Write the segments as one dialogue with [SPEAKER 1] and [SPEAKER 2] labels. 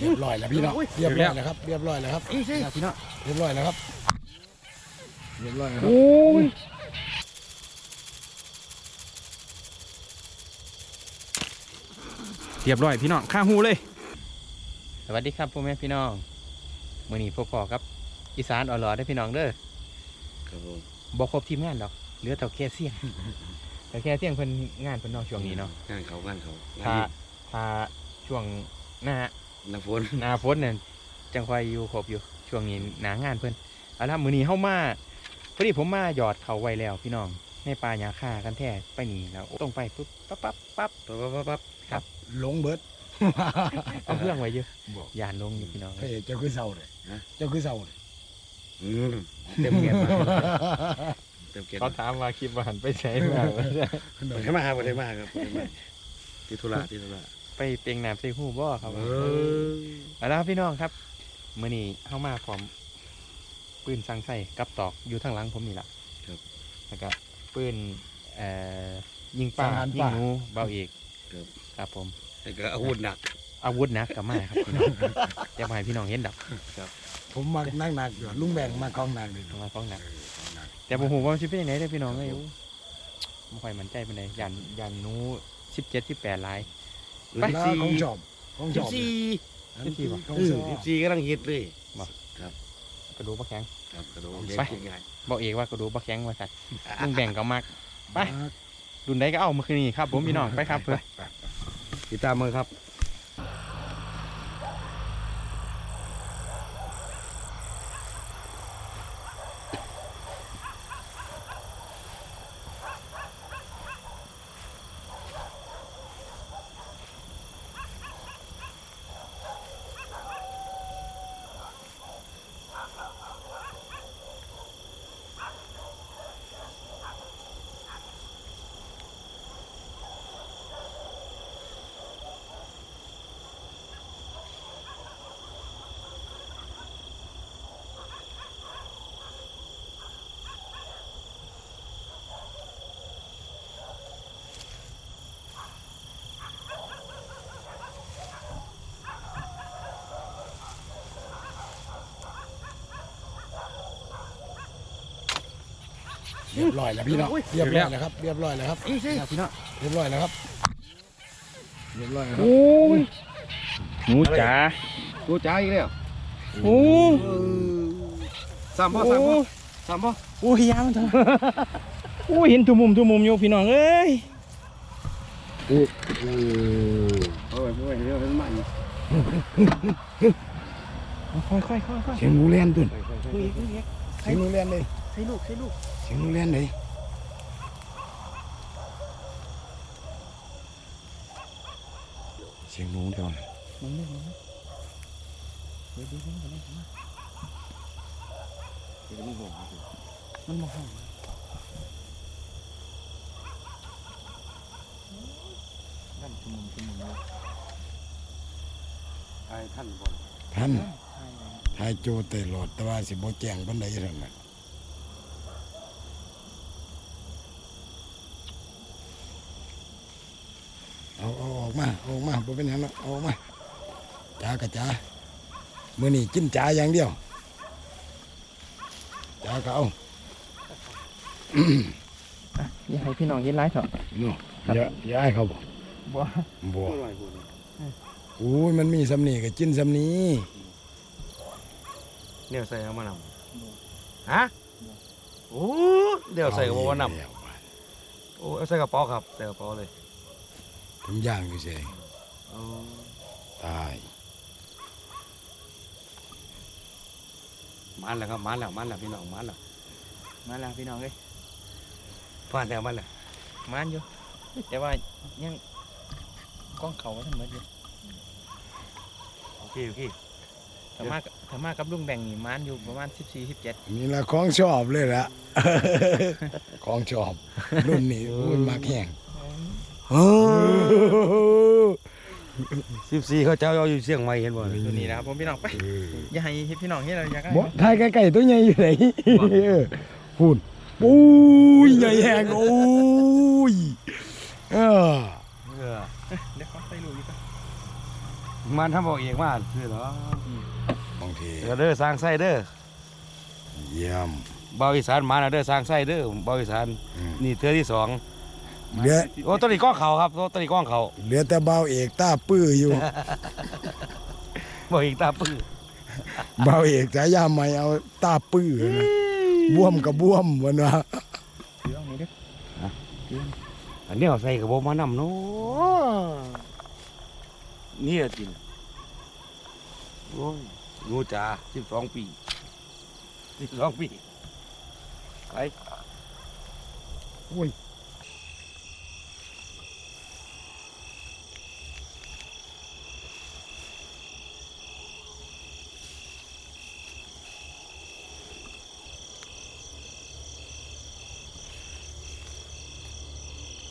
[SPEAKER 1] เรียบร้อยแล้วพี่น้องเรียบร้อยแล้วครับเรียบร้อยแล้วครับ
[SPEAKER 2] อีสิพี่น้อง
[SPEAKER 1] เรียบร้อยแล้วครับเรียบร้อยแล้วครับ
[SPEAKER 2] โอ้ยเรียบร้อยพี่น้องข้าหูเลย สวัสดีครับพ่อแม่พี่น้องมื่อนี้พวกพ่อครับอีสานอ่อนหล่อได้อพี่น้องเด้อ
[SPEAKER 3] ครับผม
[SPEAKER 2] บอกครบทีมงานดอกเหลือแต่แค่เสี่ยงแต่แค่เสี่ยงเพิ่นงานเพิ่นเนอกช่วงนี้เนาะ
[SPEAKER 3] งานเขางานเขา
[SPEAKER 2] ถ้าถ้าช่วงหน้า
[SPEAKER 3] น้ำฝน
[SPEAKER 2] หน้าฝนเนี่ยจังค่อยอยู่ครบอยู่ช่วงนี้หนางานเพิ่นเอาล่ะมื้อนี้เฮามาพอดีผมมาหยอดเขาไว้แล้วพี่น้องในป่าหญ้าคากันแท้ไปนี่แล้วตรงไปปุ๊บปั๊บปั๊บปั๊บ
[SPEAKER 3] ปั๊บปั๊บปั๊บปั๊บ
[SPEAKER 1] หลงเบิด
[SPEAKER 2] เอาเครื่องไว้อยู่
[SPEAKER 1] บอก
[SPEAKER 2] ยานลงอยู่พี่น้อง
[SPEAKER 1] เฮ้ยเจ้าคือเศร้าเลยเจ้าคือเศร้าเลย
[SPEAKER 3] อืม
[SPEAKER 2] เต็มเกียรมา
[SPEAKER 3] เต็มเกียรติ
[SPEAKER 2] เขาถามว่าคลิปว่าหันไปใช้มา
[SPEAKER 3] บ่ได้มาบ่ได้มาครับบ่ได้มาที่ธุระที่ธุระ
[SPEAKER 2] ไปเตียงน้ำใส่หูบ่ครับ
[SPEAKER 3] เออ
[SPEAKER 2] เอาล่ะพี่น้องครับมื้อนี้เข้ามาพร้อมปืนสังไส้กับตอกอยู่ทางหลังผมนี่ล่ะแล้วก็ปืนเอ่อยิงปลายิงหนูเบาเอกครับผม
[SPEAKER 3] แล้วก็อาวุธหนัก
[SPEAKER 2] อาวุธหนักกับมาครับพี่น้องอย่ามาให้พี่น้องเห็นดับ
[SPEAKER 1] ผมมานั่งหนักอยู่ลุงแบ่งมากองหนักเลย
[SPEAKER 2] มาฟ้องหนัก แต่ผมหูว่ามันสิเป็นยังไงเด้อพี่น้องเอ้ยโอ้ไม่ค่อยมั่นใจปานใดยันยันหนูสิบเจ็ดสิบแปดลาย ไป
[SPEAKER 1] แล้วของจอบของจ
[SPEAKER 3] สิบ
[SPEAKER 1] อบ
[SPEAKER 3] สี่
[SPEAKER 2] สิบสี่บ่
[SPEAKER 1] ของ
[SPEAKER 3] เออ
[SPEAKER 1] จอบ
[SPEAKER 3] สิบสี่กำลังฮิตเลย
[SPEAKER 2] กระดูกบะแข็ง
[SPEAKER 3] ครับกระโดด
[SPEAKER 2] ไป
[SPEAKER 3] เก่งง่าย
[SPEAKER 2] บอกเอกว่ากระดูกบะแข็งว่าสัตว์ลุงแบ่งก็มักไปดุนใดก็เอามาคืนนี้ครับ ผมพี่น้องไปครับเพื่อ
[SPEAKER 3] ติดตามมือครับ
[SPEAKER 1] รียบร้อยแล้วพี่น้องเรียบร้อยแล้วครับเรียบร้อยแล้วครับ
[SPEAKER 2] อีสิพี่น้อง
[SPEAKER 1] เรียบร้อยแล้วครับเรียบร้อยแล้วครับ
[SPEAKER 2] โอ้ยหนูจ๋า
[SPEAKER 3] ตัวจ้าอีกแล้ว
[SPEAKER 2] โอ้
[SPEAKER 3] สามพ่อ
[SPEAKER 2] โอ้
[SPEAKER 3] สามพ่อสามพ่อ
[SPEAKER 2] โอ้ยยามมันเถอะโอ้ยเห็นทุกมุมทุกมุมอยู่พี่น้องเอ้ย
[SPEAKER 3] โอ้ยโอ้ยเดี๋ยวเป็นมัน
[SPEAKER 2] ค่อยค่อยค่อยค่อย
[SPEAKER 1] เสียงหนูเล่นตุน
[SPEAKER 2] คุยคุยเอก
[SPEAKER 1] เสียงหนูเล่นเลย
[SPEAKER 2] ใส่ลูกใส่ลูก
[SPEAKER 1] เสียงหนูเล่นเลยเสียงหนูเดียวนะ
[SPEAKER 2] มันไม่มันไม่เดี๋ยวเดี๋ยวเดี๋ยวเดี๋ยวเดี๋ยวมันมาห้องนั่นชุมนุมชุมนุมเลย
[SPEAKER 3] ไอ้ท่านบอล
[SPEAKER 1] ท่าน
[SPEAKER 2] ใช่เลย
[SPEAKER 1] ทายโจเตลอดแต่ว่าสิบ่แจ้งปานใดเท่านั้นเอาเอาออกมาเอาออกมาบ่เป็นหยังเนาะเอาออกมาจ้ากะจ้ามื้อนี้กินจ้าอย่างเดียวจ้าก็เอา
[SPEAKER 2] อย่าให้พี่น้องเห็นร้ายเถอะ
[SPEAKER 1] เนาะอย่าอย่าให้เขาบ่
[SPEAKER 2] บ่
[SPEAKER 1] บ่
[SPEAKER 3] พูดหน่อยพูดหน่อย
[SPEAKER 1] โอ้ยมันมีสำนีก็กินสำนี
[SPEAKER 3] เนี่ยใส่เอามานำฮะโอ้เดี๋ยวใส่กระเป๋านำโอ้เอาใส่กระเป๋าครับใส่กระเป๋าเลย
[SPEAKER 1] ผมย่างอยู่เฉย
[SPEAKER 3] เอา
[SPEAKER 1] ตาย
[SPEAKER 3] มันแล้วครับมันแล้วมันแล้วพี่น้องมันแล้ว
[SPEAKER 2] มาแล้วพี่น้องเอ้ย
[SPEAKER 3] ผ่านแล้วมันแล้ว
[SPEAKER 2] มานอยู่แต่ว่ายังกล้องเขาไว้ทั้งหมดอยู่
[SPEAKER 3] โอเคโอเค
[SPEAKER 2] ถ้ามาถ้ามากับลุงแบ่งนี่มานอยู่ประมาณ14 17
[SPEAKER 1] นี่ละของชอบเลยละของชอบรุ่นนี้รุ่นมากแห้ง
[SPEAKER 3] สิบสี่เขาเจ้าเอาอยู่เชียงใหม่เห็นบ่
[SPEAKER 2] ตัวนี้นะครับผมพี่น้องไปอย่าให้พี่น้องเห็นเราอยากให้
[SPEAKER 1] บ่ทายใกล้ๆตัวใหญ่อยู่ไหนพูดปุ้ยใหญ่แห้งโอ้ยเออ
[SPEAKER 3] เออ
[SPEAKER 2] เดี๋ยวขอใส่ลูกอีกก่อน
[SPEAKER 3] มันทำบอกเองว่าคือเหรอบา
[SPEAKER 1] งที
[SPEAKER 3] เดี๋ยวเด้อสร้างไส้เด้อ
[SPEAKER 1] เยี่ยม
[SPEAKER 3] เบาอีสานมาแล้วเด้อสร้างไส้เด้อเบาอีสาน
[SPEAKER 1] อืม
[SPEAKER 3] นี่เทือที่สอง
[SPEAKER 1] เหลือ
[SPEAKER 3] โอ้ตัวนี้ก้องเขาครับตัวนี้ก้องเขา
[SPEAKER 1] เหลือแต่เบาเอกตาปื้ออยู่
[SPEAKER 3] บอกอีกตาปื้อ
[SPEAKER 1] เบาเอกฉายาใหม่เอาตาปื้อนะบวมกับบวมวันว่า
[SPEAKER 2] เดี๋ยวนี้เด้อ
[SPEAKER 3] อันนี้เอาใส่กระบอกมานำเนาะนี่อะจริงโอ้ยงูจ๋าสิบสองปีสิบสองปีไป
[SPEAKER 1] โอ้ย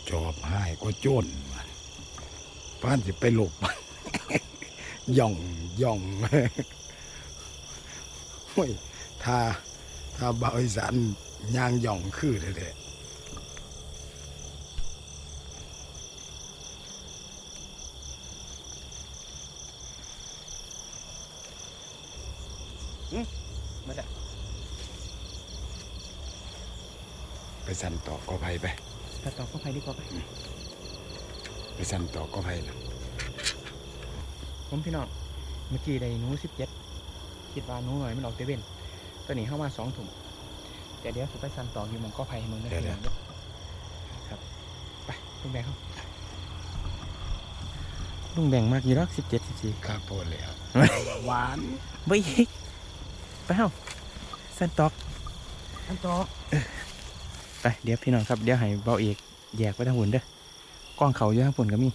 [SPEAKER 1] จอบ หายก็จนว่ะป้านสิไปหลบย่องย่องโอ้ยถ้าถ้าเบาอีสานย่างย่องคือเด้อ
[SPEAKER 2] มาจ้ะ
[SPEAKER 1] ไปสั่นต่อก็ไผไป
[SPEAKER 2] ตัดต่อเข้าไปดีกว่าไป
[SPEAKER 1] ไปสั่นต่อก็ไผนะ
[SPEAKER 2] ผมพี่น้องเมื่อกี้ได้หนูสิบเจ็ดคิดว่าหนูหน่อยมันออกเตเว่นตัวนี้เข้ามาสองถุงแต่เดี๋ยวจะไปสั่นต่ออยู่หมองก็ไผ่มึงนะพี่น้องเด้อครับไปลุงแบงเข้าลุงแบงมากกี่รอบสิบเจ็ดสิบสี่
[SPEAKER 1] ข้าโพดแล้วหวาน
[SPEAKER 2] ไปอีกไปเฮ้าสั่นตอก
[SPEAKER 3] อันต่อ
[SPEAKER 2] ไปเดี๋ยวพี่น้องครับเดี๋ยวให้เบาเอกแยกไปทางหุ่นเด้อ กล้องเขาเยู่ทางหุ่นก็มี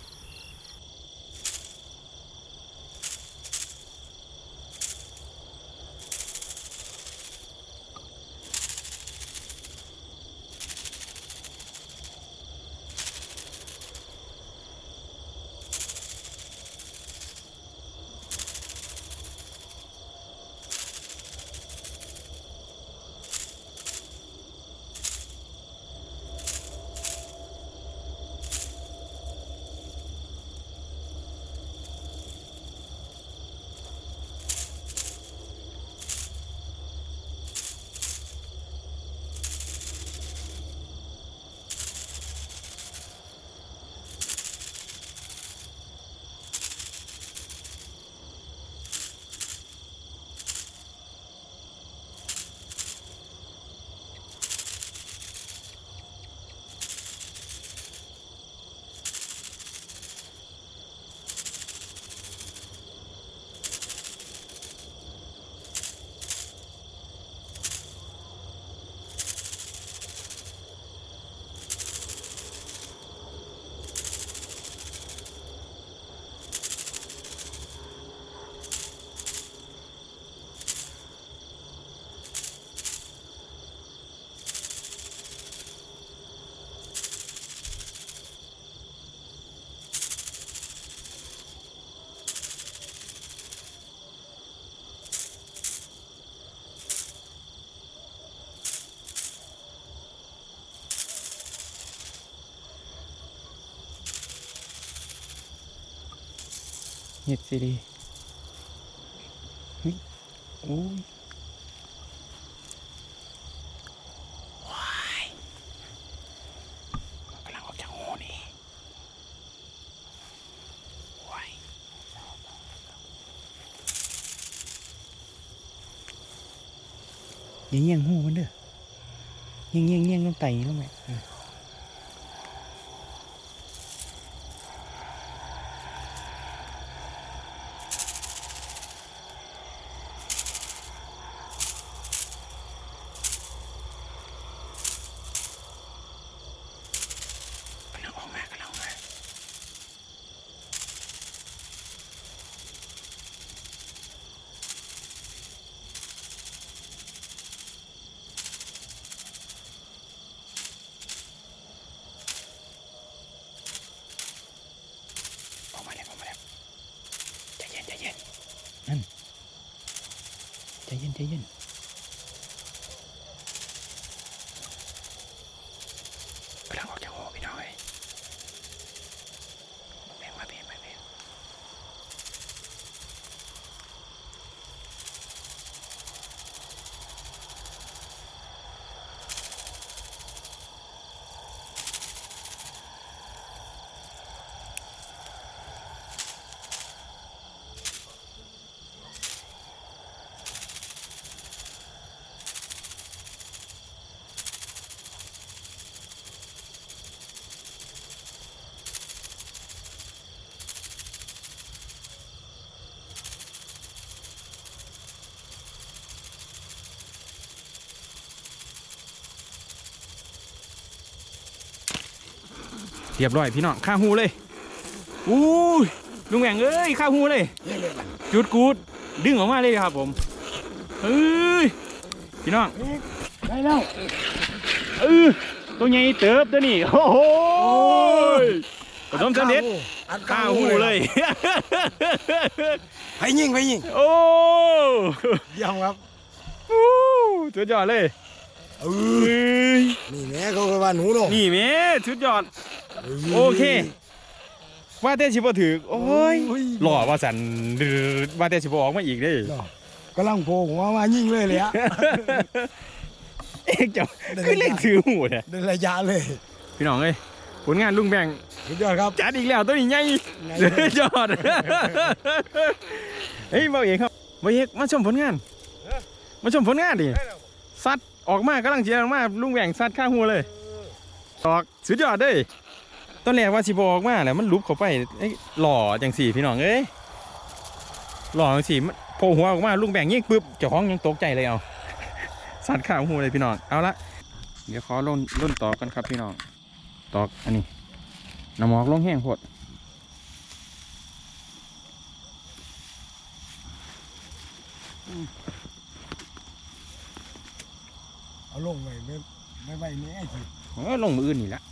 [SPEAKER 2] เฮ็ดซีดีเฮ้ยโอ้ยว้ายกำลังออกจากหูนี่ว้ายเยงเงี้ยงหูมันเด้อเยงเงี้ยงเงี้ยงต้องไต่ลงไหมเออำลังออกมากำลังออกมาออกมาแล้วออกมาแล้วใจเย็นใจเย็นนั่น ใจเย็นใจเย็นกำลังออกจากหัวพี่น้อยแบ่งมาเพียงมาเพียง เรียบร้อยพี่น้องข้าหูเลยอู้ยลุงแหวงเอ้ยข้าหูเลย
[SPEAKER 1] นี่เลยล่ะ
[SPEAKER 2] จุดกูดดึงออกมาเลยครับผมเอ้ยพี่น้อง
[SPEAKER 1] ได้แล้ว
[SPEAKER 2] เออตัวใหญ่เติบตัวนี้โอ้โหผสมสำเร็จ
[SPEAKER 1] อัด
[SPEAKER 2] ข้าหูเลย
[SPEAKER 1] ไปยิงไปยิง
[SPEAKER 2] โอ้
[SPEAKER 1] เยี่ยมครับ
[SPEAKER 2] ฮู้สุดยอดเลย
[SPEAKER 1] เอ
[SPEAKER 2] เอ้
[SPEAKER 1] อยนี่แม่เขาก็ว่าหนูเนาะ
[SPEAKER 2] นี่แม่สุดยอด โอเค ว่าแต่สิบ่ถือโอ้ยหล่อว่าสันดือว่าแต่สิบ่ออกมาอีกเด้
[SPEAKER 1] เนาะกำลังโผล่หัวมายิงเลยเลยอะ
[SPEAKER 2] เอ๊ะเจ้าคือเล่นถือหูเนี่ย
[SPEAKER 1] ในระยะเลย
[SPEAKER 2] พี่น้องเอ้ยผลงานลุงแบง
[SPEAKER 1] สุดยอดครับ
[SPEAKER 2] จัดอีกแล้วตัวนี้ใหญ่
[SPEAKER 1] ไง
[SPEAKER 2] สุดยอดเฮ้ยบ่าวเอกครับบ่าวเอกมาชมผลงาน มาชมผลงานดิซัดออกมากำลังเจียออกมาลุงแหว่งซัดข้างหัวเลยออกสุดยอดเด้ย ตอนแรกว่าสิบออกมาแหละมันลุบเข้าไปเอ้ยหล่อจังสี่พี่น้องเอ้ยหล่อจังสี่มันโผล่หัวออกมาลุงแบ่งยิงปุ๊บเจ้าของยังตกใจเลยเอาซัดข้างหัวเลยพี่น้องเอาละเดี๋ยวขอล่นล่นตอกกันครับพี่น้องตอกอันนี้น้ำหมอกลงแห้งโพด
[SPEAKER 1] เอาลงไปไม่ไม่ไม่นี่ไอ้ที
[SPEAKER 2] เออลงมืออื่นนี่ละ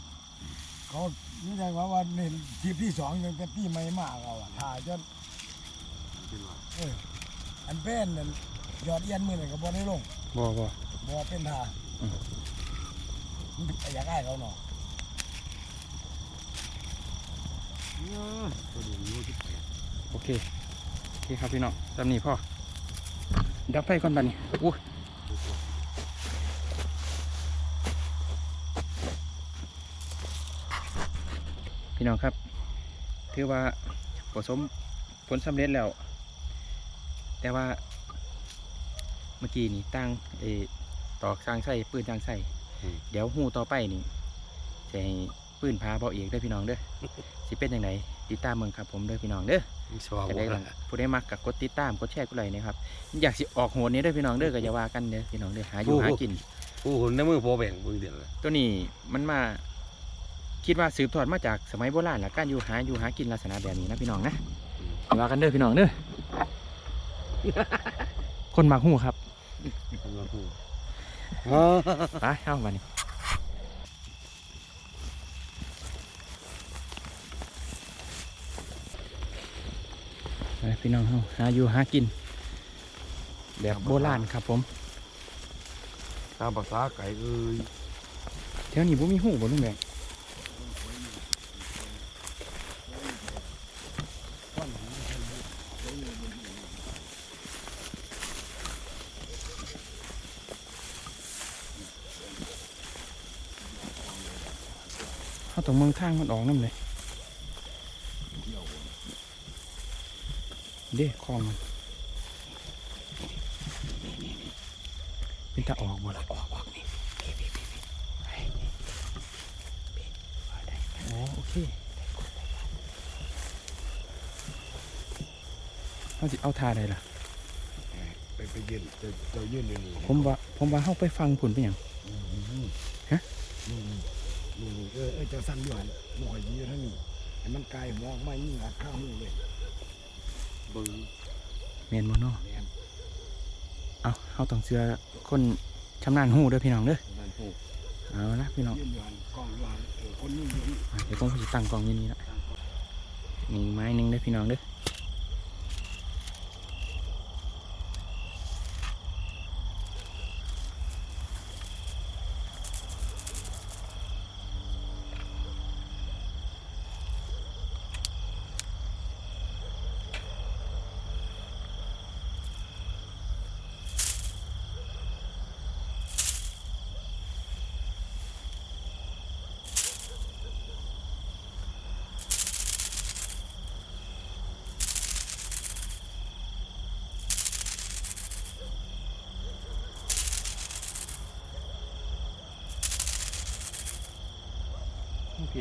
[SPEAKER 1] เขา ไม่ใช่ว่าว่าเน้นทีมที่สองยังเป็นที่ไม่มากเอาอะถ่ายจนเอออันเป็นนั่นยอดเอียนมือนั่นก็บ่ได้ลง
[SPEAKER 2] บ่บ่
[SPEAKER 1] บ่เป็นทาง
[SPEAKER 2] อืม
[SPEAKER 1] มันอยากได้เขาเนาะ
[SPEAKER 2] โอเค โอเคครับพี่น้องตามนี้พ่อดับไฟก่อนบัดนี้อู้ พี่น้องครับ ถือว่าผสมผลสำเร็จแล้ว แต่ว่าเมื่อกี้นี่ตั้งเออตอกสร้างไส้ปืนสร้างไส้เดี๋ยวหูต่อไปนี่จะให้ปืนพาเบาเอกเด้อพี่น้องเด้อสิเป็นยังไงติดตามเมืองครับผมเด้อพี่น้องเด้อ
[SPEAKER 3] สว่าง
[SPEAKER 2] จะได้ลองผู้ได้มักกับกดติดตามกดแชร์กดไลค์นะครับอยากสิออกโหนนี้เด้อพี่น้องเด้อก็อย่าว่ากันเด้อพี่น้องเด้อหาอยู่หากิน
[SPEAKER 3] โอ้โหในมือพอแบ่งมือเดียวเลย
[SPEAKER 2] ตัวนี้มันมา คิดว่าสืบทอดมาจากสมัยโบราณและการอยู่หาอยู่หากินลักษณะแบบนี้นะพี่น้องนะว่ากันเด้อพี่น้องเด้อคนมักหูครับไปเอามานี่ไปพี่น้องเฮาหาอยู่หากินแบบโบราณครับผม
[SPEAKER 3] ตามภาษาไก่เอ้ย
[SPEAKER 2] แถวนี้บ่มีหูบ่ลุงแบง เขาต้องเมืองทางมันออกน้ำเลยเด้คลองมันเป็นตาออกบ่ละออกออกนี่พี่พี่พี่พี่ไปนี่พี่ว่าได้อ๋อโอเคเขาสิเอาทาได้ล่ะ
[SPEAKER 1] ไปไปยืนจะจะยืนอยู่นี่
[SPEAKER 2] ผมว่าผมว่าเขาไปฟังผลเป็นหยังฮะ
[SPEAKER 1] นี่นี่นี่นี่เออเออจะสั้นอยู่หันบ่ค่อยยืนทั้งนี้ให้มันไกลหัวออกมายิ่งอัดข้างมือเลย
[SPEAKER 3] เบึง
[SPEAKER 2] เมนโมโน
[SPEAKER 1] แม่น
[SPEAKER 2] เอาเขาต้องเชื่อคนชำนาญหูเด้อพี่น้องเด้อ
[SPEAKER 3] มันผูก
[SPEAKER 2] เอาละพี่น้อง
[SPEAKER 1] ยืนอยู่หันกล้องอยู่หันเออคนยิ่งอยู่นี่
[SPEAKER 2] อะเดี๋ยวผมจะตั้งกล้องอยี่นี่ละมีไม้หนึ่งเด้อพี่น้องเด้อ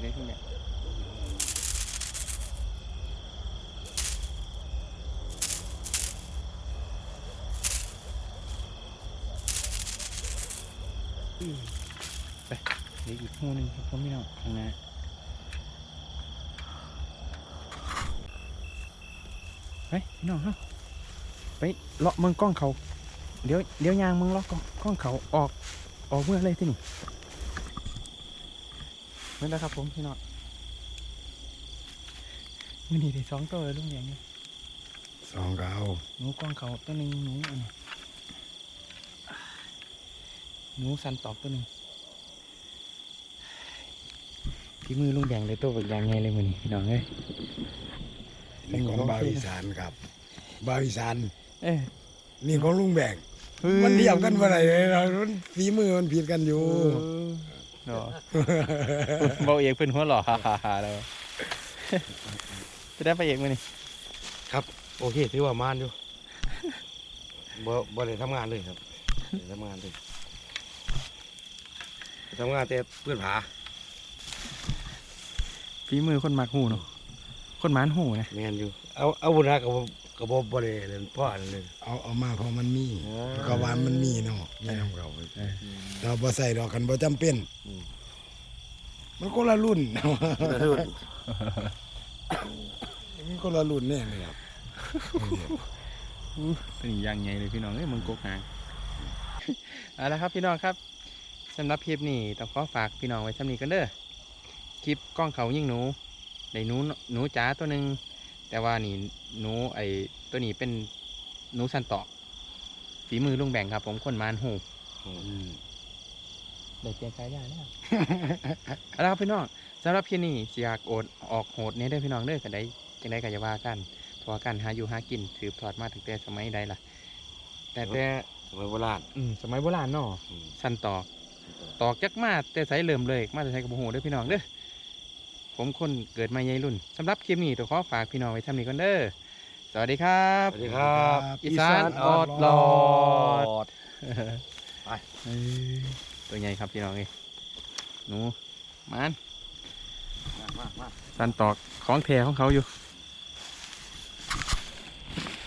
[SPEAKER 2] ู่ในทุ่เนี่ยไปเดี๋ยวอีกคู่หนึ่งครับพ่อไม่น้องนะไปพี่น้องฮะไปเลาะเมืองกล้องเขา เดี๋ยวเดี๋ยวยางเมืองเลาะกล้องเขาออกออกเมื่อไรที่นี่ มื่อแล้วครับผมพี่น้องมันนี่ได้สองตัวเลยลุงอย่างนี้
[SPEAKER 1] สองก็เอา
[SPEAKER 2] หนูกล้องเขาตัวหนึ่งหนูอันนี้หนูสันตอกตัวหนึ่งพี่มือลุงแดงเลยตัวแบบอย่างไงเลยมือนี่พี่น้องเอ้ย
[SPEAKER 1] นี่ของบาวอีสานครับ บาวอีสาน
[SPEAKER 2] เอ้ย
[SPEAKER 1] นี่ของลุงแบกมันเทียบกันบ่ได้เลยเรามันฝีมือมันผิดกันอยู่
[SPEAKER 2] เนาะเบาเอกเป็นหัวหล่อฮ่าฮ่าฮ่าแล้วจะได้ไปเอกมือนี่
[SPEAKER 3] โอเคถือว่ามานอยู่บ่บ่ได้ทำงานเลยครับบ่ได้ทำงานเลยทำงานแต่เพื่อนผา
[SPEAKER 2] ฝีมือคนมักหูเนาะคนหมานหูนะ
[SPEAKER 3] แม่นอยู่เอาเอาบุญรักกับ กับบ่บ่ได้เล่นพ่ออันนั้นเลย
[SPEAKER 1] เอาเอามาเพราะมันมี
[SPEAKER 3] อ๋อ
[SPEAKER 1] ก็ว่ามันมีเนาะมีน้ำเขา
[SPEAKER 2] เออ
[SPEAKER 1] เราบ่ใส่ดอกกันบ่จำเป็น
[SPEAKER 3] อืม
[SPEAKER 1] มันคนละรุ่นมันคนละรุ่นแน่เลยครับ
[SPEAKER 2] อู้ตัวนี้ยังไงเลยพี่น้องเอ้ยมึงกกหาง เอาละครับพี่น้องครับสำหรับคลิปนี้ต้องขอฝากพี่น้องไว้สำนี้กันเด้อคลิปกล้องเขายิ่งหนูได้หนูหนูจ๋าตัวหนึ่ง แต่ว่านี่หนูไอตัวนี้เป็นหนูสันตอกฝีมือลุงแบ่งครับ ผมคนมานหู
[SPEAKER 3] อืม
[SPEAKER 2] ได้เปลี่ยนสายยาแล้วเอาละครับพี่น้องสำหรับพี่นี่สิอยากโอดออกโหดเนี่ยเด้อพี่น้องเด้อกันได้จังได้ก็อย่าว่ากันเพราะว่าการหาอยู่หากินถือทอดมาตั้งแต่สมัยใดล่ะ แต่แต่
[SPEAKER 3] สมัยโบราณ
[SPEAKER 2] อืมสมัยโบราณเนาะ
[SPEAKER 3] อืม
[SPEAKER 2] สันตอก ตอกจักมาแต่ใส่เริ่มเลย มาแต่ใส่กระโหเด้อพี่น้องเด้อ ผมคนเกิดมาใหญ่รุ่นสำหรับคลิปนี้ตัวขอฝากพี่น้องไว้ทำนี้ก่อนเด้อสวัสดีครับ
[SPEAKER 3] สวัสดีครับ
[SPEAKER 2] อีสานออดหลอด
[SPEAKER 3] ไป
[SPEAKER 2] เอ้ยตัวใหญ่ครับพี่น้องเอ้ยหนูมัน
[SPEAKER 3] มามามา
[SPEAKER 2] สันตอกของแท้ของเขาอยู่
[SPEAKER 3] อ